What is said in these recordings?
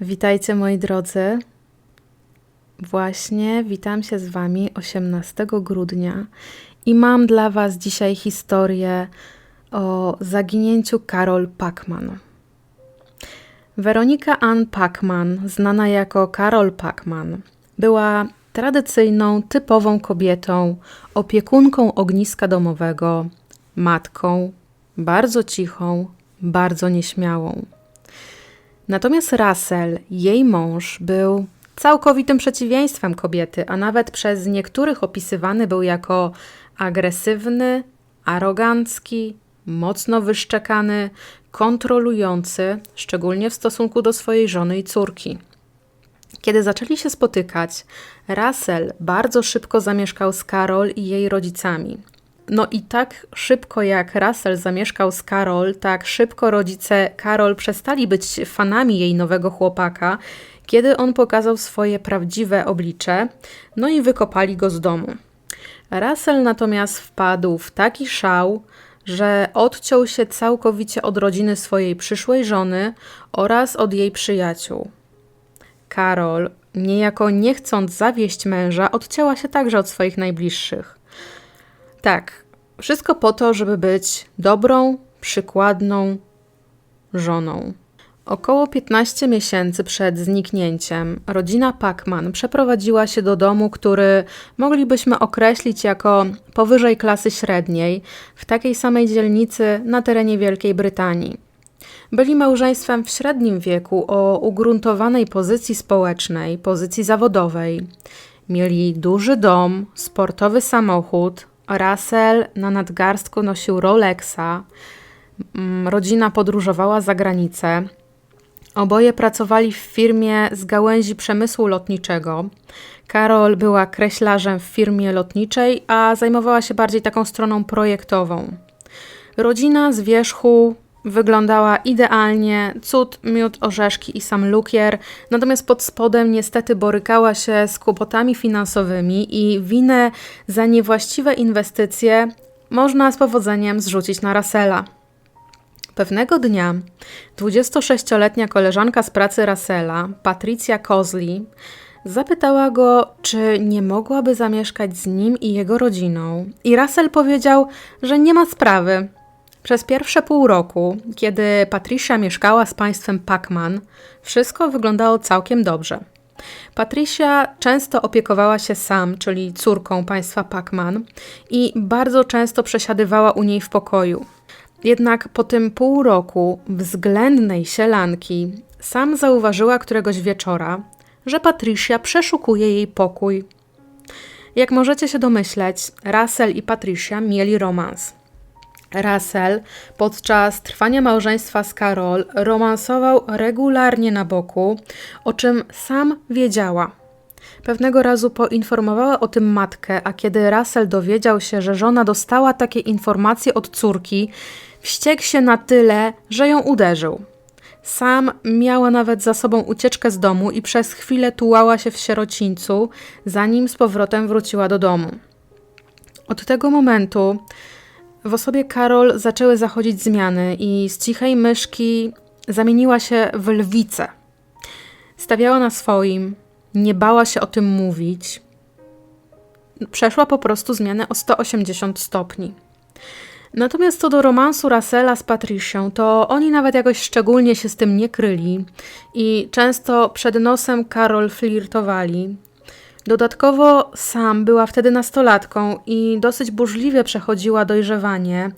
Witajcie moi drodzy. Właśnie witam się z Wami 18 grudnia i mam dla Was dzisiaj historię o zaginięciu Karol Pacman. Weronika Ann Pacman, znana jako Karol Pacman, była tradycyjną, typową kobietą, opiekunką ogniska domowego, matką, bardzo cichą, bardzo nieśmiałą. Natomiast Russell, jej mąż, był całkowitym przeciwieństwem kobiety, a nawet przez niektórych opisywany był jako agresywny, arogancki, mocno wyszczekany, kontrolujący, szczególnie w stosunku do swojej żony i córki. Kiedy zaczęli się spotykać, Russell bardzo szybko zamieszkał z Carol i jej rodzicami. No i tak szybko jak Russell zamieszkał z Carol, tak szybko rodzice Carol przestali być fanami jej nowego chłopaka, kiedy on pokazał swoje prawdziwe oblicze, no i wykopali go z domu. Russell natomiast wpadł w taki szał, że odciął się całkowicie od rodziny swojej przyszłej żony oraz od jej przyjaciół. Karol, niejako nie chcąc zawieść męża, odcięła się także od swoich najbliższych. Tak, wszystko po to, żeby być dobrą, przykładną żoną. Około 15 miesięcy przed zniknięciem rodzina Pacman przeprowadziła się do domu, który moglibyśmy określić jako powyżej klasy średniej, w takiej samej dzielnicy na terenie Wielkiej Brytanii. Byli małżeństwem w średnim wieku o ugruntowanej pozycji społecznej, pozycji zawodowej. Mieli duży dom, sportowy samochód, Russell na nadgarstku nosił Rolexa, mm, rodzina podróżowała za granicę. Oboje pracowali w firmie z gałęzi przemysłu lotniczego. Karol była kreślarzem w firmie lotniczej, a zajmowała się bardziej taką stroną projektową. Rodzina z wierzchu wyglądała idealnie, cud, miód, orzeszki i sam lukier, natomiast pod spodem niestety borykała się z kłopotami finansowymi i winę za niewłaściwe inwestycje można z powodzeniem zrzucić na Russella. Pewnego dnia 26-letnia koleżanka z pracy Russella, Patricia Cosley, zapytała go, czy nie mogłaby zamieszkać z nim i jego rodziną. I Russell powiedział, że nie ma sprawy, przez pierwsze pół roku, kiedy Patricia mieszkała z państwem Pacman, wszystko wyglądało całkiem dobrze. Patricia często opiekowała się sam, czyli córką państwa Pacman, i bardzo często przesiadywała u niej w pokoju. Jednak po tym pół roku względnej sielanki sam zauważyła któregoś wieczora, że Patricia przeszukuje jej pokój. Jak możecie się domyśleć, Russell i Patricia mieli romans. Russell podczas trwania małżeństwa z Carol romansował regularnie na boku, o czym sam wiedziała. Pewnego razu poinformowała o tym matkę, a kiedy Russell dowiedział się, że żona dostała takie informacje od córki, wściekł się na tyle, że ją uderzył. Sam miała nawet za sobą ucieczkę z domu i przez chwilę tułała się w sierocińcu, zanim z powrotem wróciła do domu. Od tego momentu w osobie Karol zaczęły zachodzić zmiany i z cichej myszki zamieniła się w lwicę. Stawiała na swoim, nie bała się o tym mówić. Przeszła po prostu zmianę o 180 stopni. Natomiast co do romansu Russella z Patricią, to oni nawet jakoś szczególnie się z tym nie kryli i często przed nosem Karol flirtowali. Dodatkowo sam była wtedy nastolatką i dosyć burzliwie przechodziła dojrzewanie,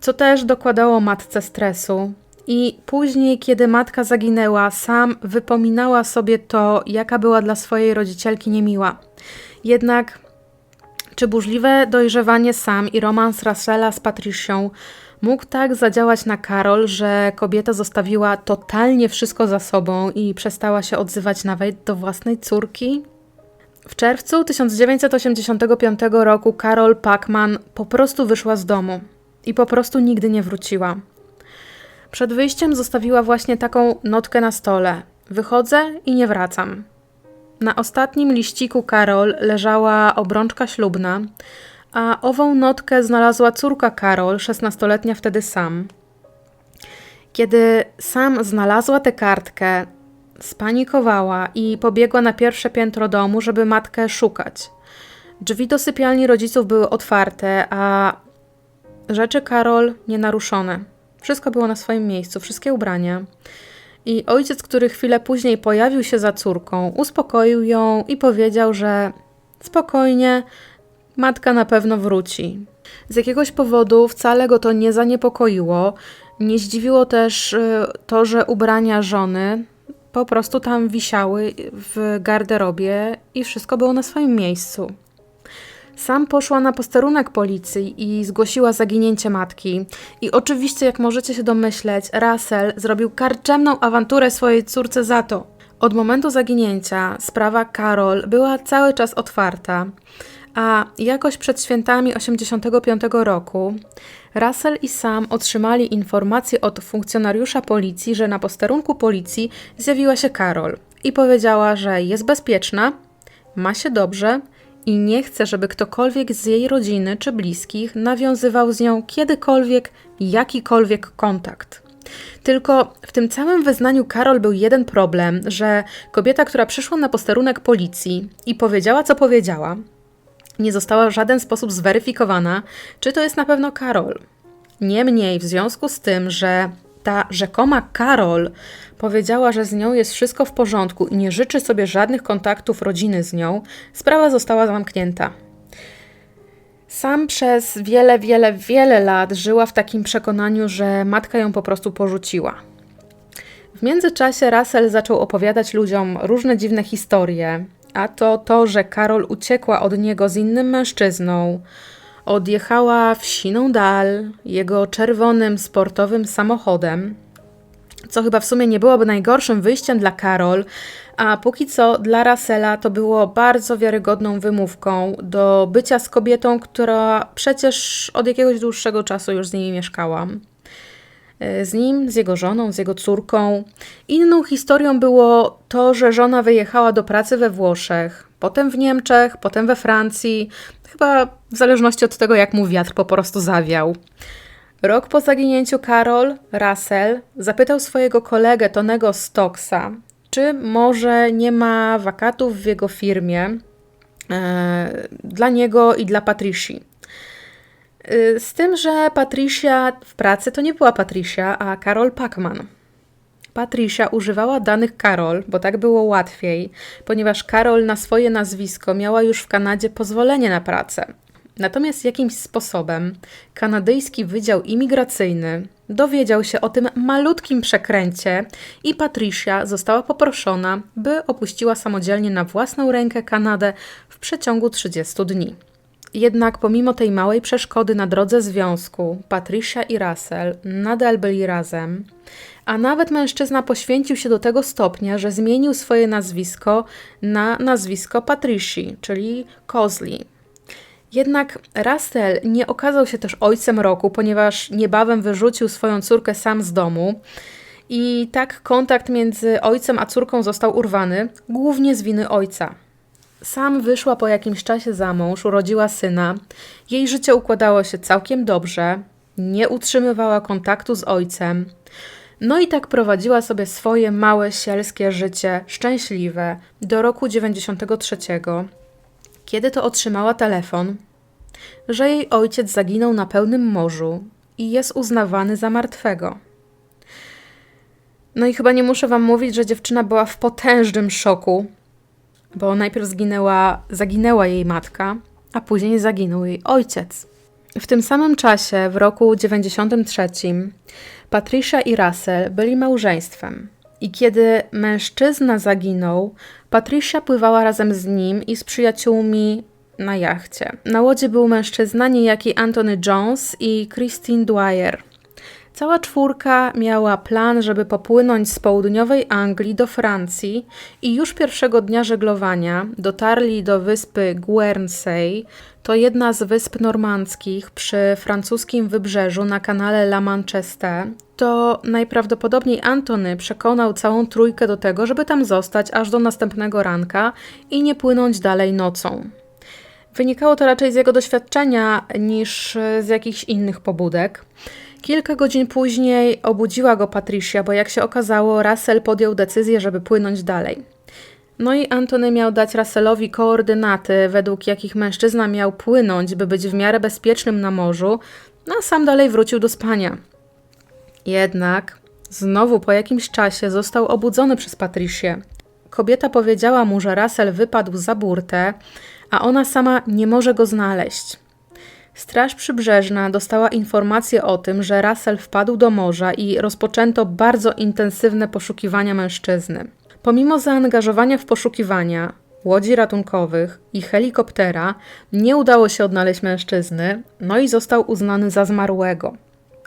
co też dokładało matce stresu. I później, kiedy matka zaginęła, sam wypominała sobie to, jaka była dla swojej rodzicielki niemiła. Jednak, czy burzliwe dojrzewanie sam i romans Russella z Patricią mógł tak zadziałać na Karol, że kobieta zostawiła totalnie wszystko za sobą i przestała się odzywać nawet do własnej córki? W czerwcu 1985 roku Carol Pacman po prostu wyszła z domu i po prostu nigdy nie wróciła. Przed wyjściem zostawiła właśnie taką notkę na stole: Wychodzę i nie wracam. Na ostatnim liściku Karol leżała obrączka ślubna, a ową notkę znalazła córka Karol, 16-letnia wtedy sam. Kiedy sam znalazła tę kartkę, spanikowała i pobiegła na pierwsze piętro domu, żeby matkę szukać. Drzwi do sypialni rodziców były otwarte, a rzeczy Karol nienaruszone. Wszystko było na swoim miejscu, wszystkie ubrania. I ojciec, który chwilę później pojawił się za córką, uspokoił ją i powiedział, że spokojnie, matka na pewno wróci. Z jakiegoś powodu wcale go to nie zaniepokoiło. Nie zdziwiło też y, to, że ubrania żony po prostu tam wisiały w garderobie i wszystko było na swoim miejscu. Sam poszła na posterunek policji i zgłosiła zaginięcie matki. I oczywiście, jak możecie się domyśleć, Russell zrobił karczemną awanturę swojej córce za to. Od momentu zaginięcia sprawa Carol była cały czas otwarta, a jakoś przed świętami 85 roku Russell i Sam otrzymali informację od funkcjonariusza policji, że na posterunku policji zjawiła się Carol i powiedziała, że jest bezpieczna, ma się dobrze i nie chce, żeby ktokolwiek z jej rodziny czy bliskich nawiązywał z nią kiedykolwiek jakikolwiek kontakt. Tylko w tym całym wyznaniu Karol był jeden problem, że kobieta, która przyszła na posterunek policji i powiedziała, co powiedziała, nie została w żaden sposób zweryfikowana, czy to jest na pewno Karol. Niemniej, w związku z tym, że ta rzekoma Karol powiedziała, że z nią jest wszystko w porządku i nie życzy sobie żadnych kontaktów rodziny z nią, sprawa została zamknięta. Sam przez wiele, wiele, wiele lat żyła w takim przekonaniu, że matka ją po prostu porzuciła. W międzyczasie Russell zaczął opowiadać ludziom różne dziwne historie, a to to, że Karol uciekła od niego z innym mężczyzną, odjechała w siną dal jego czerwonym sportowym samochodem, co chyba w sumie nie byłoby najgorszym wyjściem dla Karol, a póki co dla Russella to było bardzo wiarygodną wymówką do bycia z kobietą, która przecież od jakiegoś dłuższego czasu już z nimi mieszkała. Z nim, z jego żoną, z jego córką. Inną historią było to, że żona wyjechała do pracy we Włoszech, potem w Niemczech, potem we Francji, chyba w zależności od tego, jak mu wiatr po prostu zawiał. Rok po zaginięciu Karol, Russell zapytał swojego kolegę Tonego Stocksa, czy może nie ma wakatów w jego firmie e, dla niego i dla Patricia. E, z tym, że Patricia w pracy to nie była Patricia, a Karol Pacman. Patricia używała danych Karol, bo tak było łatwiej, ponieważ Karol na swoje nazwisko miała już w Kanadzie pozwolenie na pracę. Natomiast jakimś sposobem kanadyjski Wydział Imigracyjny dowiedział się o tym malutkim przekręcie i Patricia została poproszona, by opuściła samodzielnie na własną rękę Kanadę w przeciągu 30 dni. Jednak pomimo tej małej przeszkody na drodze związku, Patricia i Russell nadal byli razem, a nawet mężczyzna poświęcił się do tego stopnia, że zmienił swoje nazwisko na nazwisko Patrici, czyli Kozli. Jednak Russell nie okazał się też ojcem roku, ponieważ niebawem wyrzucił swoją córkę sam z domu. I tak kontakt między ojcem a córką został urwany, głównie z winy ojca. Sam wyszła po jakimś czasie za mąż, urodziła syna. Jej życie układało się całkiem dobrze, nie utrzymywała kontaktu z ojcem. No i tak prowadziła sobie swoje małe sielskie życie, szczęśliwe, do roku 93, kiedy to otrzymała telefon, że jej ojciec zaginął na pełnym morzu i jest uznawany za martwego. No i chyba nie muszę wam mówić, że dziewczyna była w potężnym szoku, bo najpierw zginęła, zaginęła jej matka, a później zaginął jej ojciec. W tym samym czasie, w roku 93, Patricia i Russell byli małżeństwem. I kiedy mężczyzna zaginął, Patricia pływała razem z nim i z przyjaciółmi na jachcie. Na łodzi był mężczyzna niejaki Anthony Jones i Christine Dwyer. Cała czwórka miała plan, żeby popłynąć z południowej Anglii do Francji i już pierwszego dnia żeglowania dotarli do wyspy Guernsey. To jedna z wysp normandzkich przy francuskim wybrzeżu na kanale La Manchester. To najprawdopodobniej Antony przekonał całą trójkę do tego, żeby tam zostać aż do następnego ranka i nie płynąć dalej nocą. Wynikało to raczej z jego doświadczenia niż z jakichś innych pobudek. Kilka godzin później obudziła go Patricia, bo jak się okazało, Russell podjął decyzję, żeby płynąć dalej. No i Antony miał dać Russellowi koordynaty, według jakich mężczyzna miał płynąć, by być w miarę bezpiecznym na morzu, no a sam dalej wrócił do spania. Jednak znowu po jakimś czasie został obudzony przez Patricię. Kobieta powiedziała mu, że Russell wypadł za burtę, a ona sama nie może go znaleźć. Straż Przybrzeżna dostała informację o tym, że Russell wpadł do morza i rozpoczęto bardzo intensywne poszukiwania mężczyzny. Pomimo zaangażowania w poszukiwania, łodzi ratunkowych i helikoptera, nie udało się odnaleźć mężczyzny, no i został uznany za zmarłego.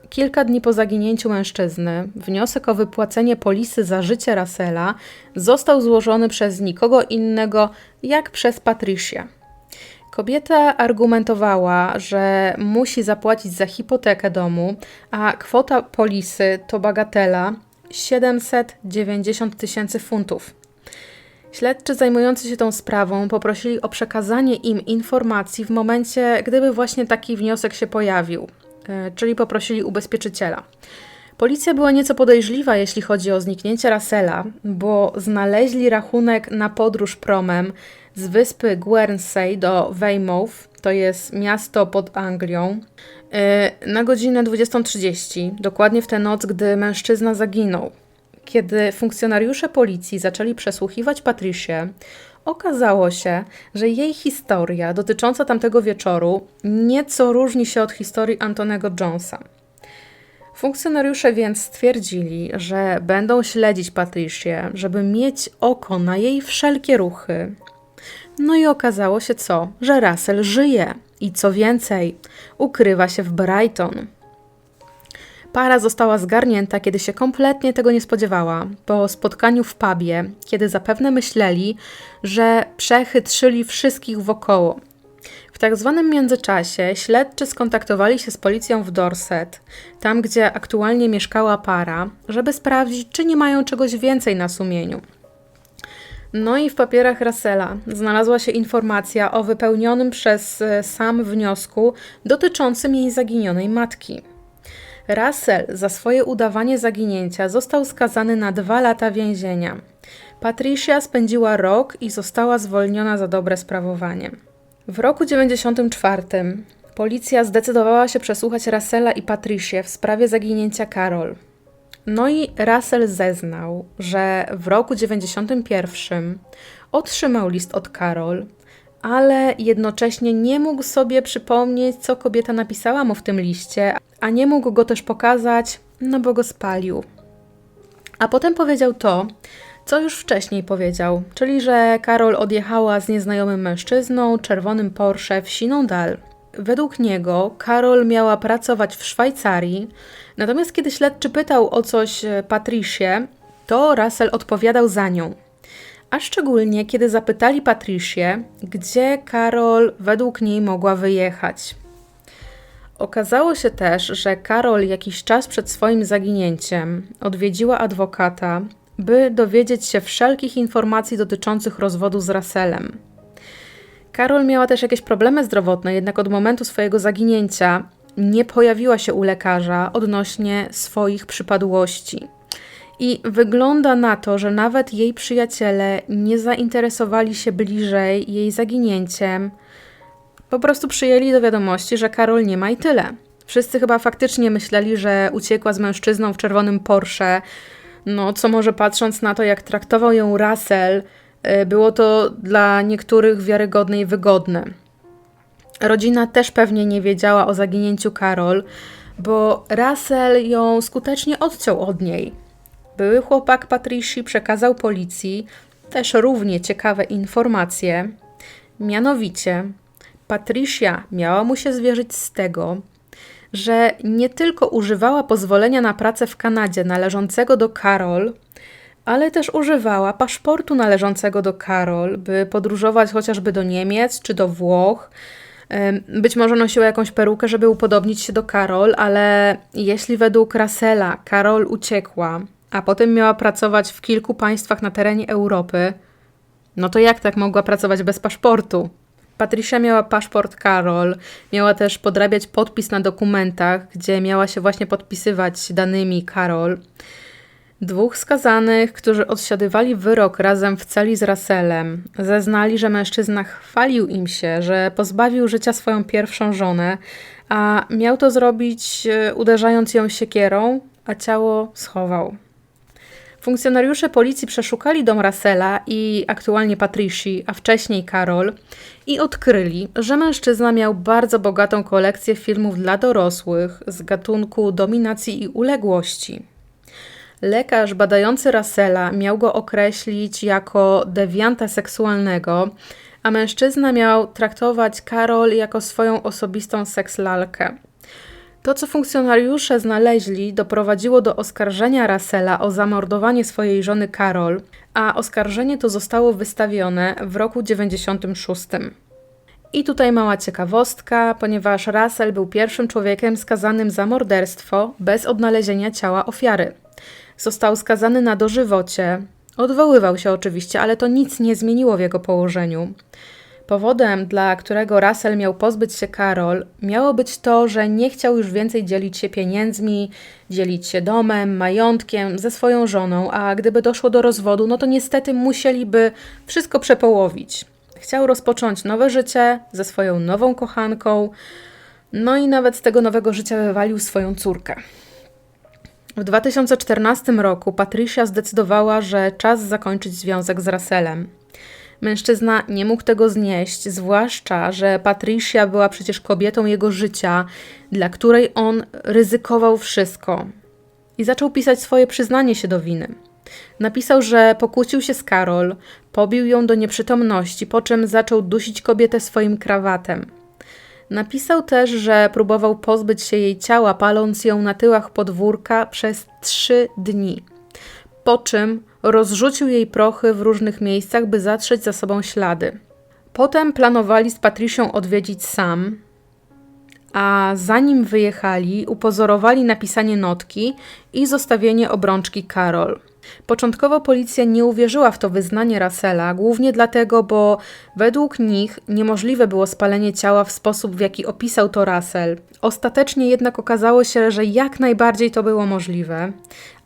Kilka dni po zaginięciu mężczyzny, wniosek o wypłacenie polisy za życie Russella został złożony przez nikogo innego jak przez Patricia. Kobieta argumentowała, że musi zapłacić za hipotekę domu, a kwota polisy to bagatela 790 tysięcy funtów. Śledczy zajmujący się tą sprawą poprosili o przekazanie im informacji w momencie, gdyby właśnie taki wniosek się pojawił, e, czyli poprosili ubezpieczyciela. Policja była nieco podejrzliwa, jeśli chodzi o zniknięcie Russella, bo znaleźli rachunek na podróż promem z wyspy Guernsey do Weymouth, to jest miasto pod Anglią, y, na godzinę 20.30, dokładnie w tę noc, gdy mężczyzna zaginął. Kiedy funkcjonariusze policji zaczęli przesłuchiwać Patricię, okazało się, że jej historia dotycząca tamtego wieczoru nieco różni się od historii Antonego Jonesa. Funkcjonariusze więc stwierdzili, że będą śledzić Patricię, żeby mieć oko na jej wszelkie ruchy, no i okazało się co? Że Russell żyje i co więcej, ukrywa się w Brighton. Para została zgarnięta, kiedy się kompletnie tego nie spodziewała, po spotkaniu w pubie, kiedy zapewne myśleli, że przechytrzyli wszystkich wokoło. W tak zwanym międzyczasie śledczy skontaktowali się z policją w Dorset, tam gdzie aktualnie mieszkała para, żeby sprawdzić, czy nie mają czegoś więcej na sumieniu. No i w papierach Russella znalazła się informacja o wypełnionym przez e, sam wniosku dotyczącym jej zaginionej matki. Russell za swoje udawanie zaginięcia został skazany na dwa lata więzienia. Patricia spędziła rok i została zwolniona za dobre sprawowanie. W roku 94 policja zdecydowała się przesłuchać Russella i Patricię w sprawie zaginięcia Carol. No i Russell zeznał, że w roku 91 otrzymał list od Carol, ale jednocześnie nie mógł sobie przypomnieć, co kobieta napisała mu w tym liście, a nie mógł go też pokazać, no bo go spalił. A potem powiedział to, co już wcześniej powiedział, czyli że Karol odjechała z nieznajomym mężczyzną czerwonym Porsche w siną dal. Według niego Karol miała pracować w Szwajcarii, natomiast kiedy śledczy pytał o coś e, Patricię, to Russell odpowiadał za nią. A szczególnie kiedy zapytali Patricię, gdzie Karol według niej mogła wyjechać. Okazało się też, że Karol jakiś czas przed swoim zaginięciem odwiedziła adwokata, by dowiedzieć się wszelkich informacji dotyczących rozwodu z Russellem. Karol miała też jakieś problemy zdrowotne, jednak od momentu swojego zaginięcia nie pojawiła się u lekarza odnośnie swoich przypadłości. I wygląda na to, że nawet jej przyjaciele nie zainteresowali się bliżej jej zaginięciem. Po prostu przyjęli do wiadomości, że Karol nie ma i tyle. Wszyscy chyba faktycznie myśleli, że uciekła z mężczyzną w czerwonym Porsche. No, co może patrząc na to, jak traktował ją Russell, było to dla niektórych wiarygodne i wygodne. Rodzina też pewnie nie wiedziała o zaginięciu Karol, bo Russell ją skutecznie odciął od niej. Były chłopak Patrici przekazał policji też równie ciekawe informacje. Mianowicie, Patricia miała mu się zwierzyć z tego, że nie tylko używała pozwolenia na pracę w Kanadzie należącego do Karol, ale też używała paszportu należącego do Karol, by podróżować chociażby do Niemiec czy do Włoch. Być może nosiła jakąś perukę, żeby upodobnić się do Karol, ale jeśli według Russella Karol uciekła, a potem miała pracować w kilku państwach na terenie Europy, no to jak tak mogła pracować bez paszportu? Patricia miała paszport Karol, miała też podrabiać podpis na dokumentach, gdzie miała się właśnie podpisywać danymi Karol. Dwóch skazanych, którzy odsiadywali wyrok razem w celi z Russellem, zeznali, że mężczyzna chwalił im się, że pozbawił życia swoją pierwszą żonę, a miał to zrobić e, uderzając ją siekierą, a ciało schował. Funkcjonariusze policji przeszukali dom Russella i aktualnie Patrici, a wcześniej Karol i odkryli, że mężczyzna miał bardzo bogatą kolekcję filmów dla dorosłych z gatunku dominacji i uległości. Lekarz badający Russella miał go określić jako dewianta seksualnego, a mężczyzna miał traktować Karol jako swoją osobistą sekslalkę. To, co funkcjonariusze znaleźli, doprowadziło do oskarżenia Russella o zamordowanie swojej żony Karol, a oskarżenie to zostało wystawione w roku 96. I tutaj mała ciekawostka, ponieważ Russell był pierwszym człowiekiem skazanym za morderstwo bez odnalezienia ciała ofiary. Został skazany na dożywocie. Odwoływał się oczywiście, ale to nic nie zmieniło w jego położeniu. Powodem, dla którego Russell miał pozbyć się Karol, miało być to, że nie chciał już więcej dzielić się pieniędzmi, dzielić się domem, majątkiem ze swoją żoną, a gdyby doszło do rozwodu, no to niestety musieliby wszystko przepołowić. Chciał rozpocząć nowe życie ze swoją nową kochanką, no i nawet z tego nowego życia wywalił swoją córkę. W 2014 roku Patricia zdecydowała, że czas zakończyć związek z Russellem. Mężczyzna nie mógł tego znieść, zwłaszcza, że Patricia była przecież kobietą jego życia, dla której on ryzykował wszystko. I zaczął pisać swoje przyznanie się do winy. Napisał, że pokłócił się z Karol, pobił ją do nieprzytomności, po czym zaczął dusić kobietę swoim krawatem. Napisał też, że próbował pozbyć się jej ciała, paląc ją na tyłach podwórka przez trzy dni. Po czym rozrzucił jej prochy w różnych miejscach, by zatrzeć za sobą ślady. Potem planowali z Patricią odwiedzić sam, a zanim wyjechali, upozorowali napisanie notki i zostawienie obrączki Karol. Początkowo policja nie uwierzyła w to wyznanie Russella, głównie dlatego, bo według nich niemożliwe było spalenie ciała w sposób, w jaki opisał to Russell. Ostatecznie jednak okazało się, że jak najbardziej to było możliwe,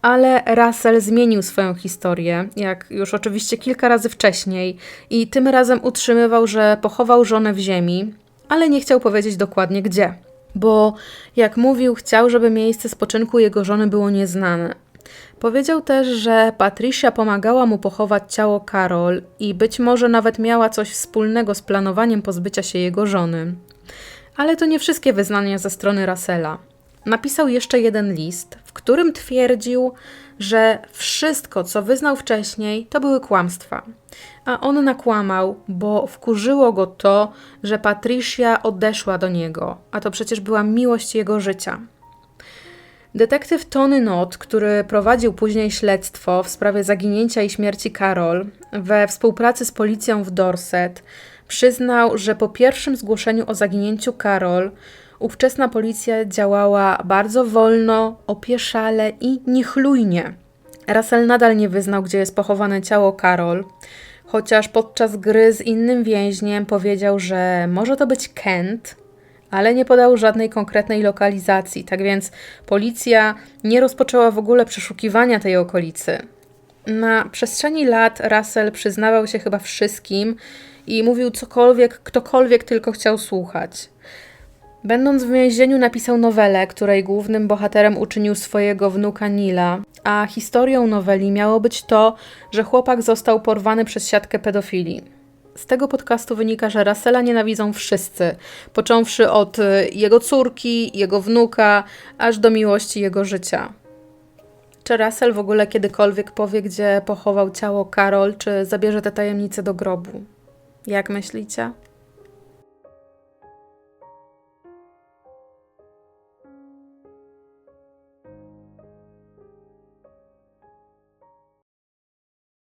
ale Russell zmienił swoją historię, jak już oczywiście kilka razy wcześniej, i tym razem utrzymywał, że pochował żonę w ziemi, ale nie chciał powiedzieć dokładnie gdzie. Bo, jak mówił, chciał, żeby miejsce spoczynku jego żony było nieznane. Powiedział też, że Patricia pomagała mu pochować ciało Karol i być może nawet miała coś wspólnego z planowaniem pozbycia się jego żony. Ale to nie wszystkie wyznania ze strony Russella. Napisał jeszcze jeden list, w którym twierdził, że wszystko, co wyznał wcześniej, to były kłamstwa. A on nakłamał, bo wkurzyło go to, że Patricia odeszła do niego, a to przecież była miłość jego życia. Detektyw Tony Knott, który prowadził później śledztwo w sprawie zaginięcia i śmierci Carol, we współpracy z policją w Dorset, przyznał, że po pierwszym zgłoszeniu o zaginięciu Carol ówczesna policja działała bardzo wolno, opieszale i niechlujnie. Russell nadal nie wyznał, gdzie jest pochowane ciało Carol, chociaż podczas gry z innym więźniem powiedział, że może to być Kent, ale nie podał żadnej konkretnej lokalizacji, tak więc policja nie rozpoczęła w ogóle przeszukiwania tej okolicy. Na przestrzeni lat Russell przyznawał się chyba wszystkim i mówił cokolwiek, ktokolwiek tylko chciał słuchać. Będąc w więzieniu, napisał nowelę, której głównym bohaterem uczynił swojego wnuka Nila, a historią noweli miało być to, że chłopak został porwany przez siatkę pedofilii. Z tego podcastu wynika, że Russella nienawidzą wszyscy, począwszy od y, jego córki, jego wnuka, aż do miłości jego życia. Czy Russell w ogóle kiedykolwiek powie, gdzie pochował ciało Karol, czy zabierze te tajemnice do grobu? Jak myślicie?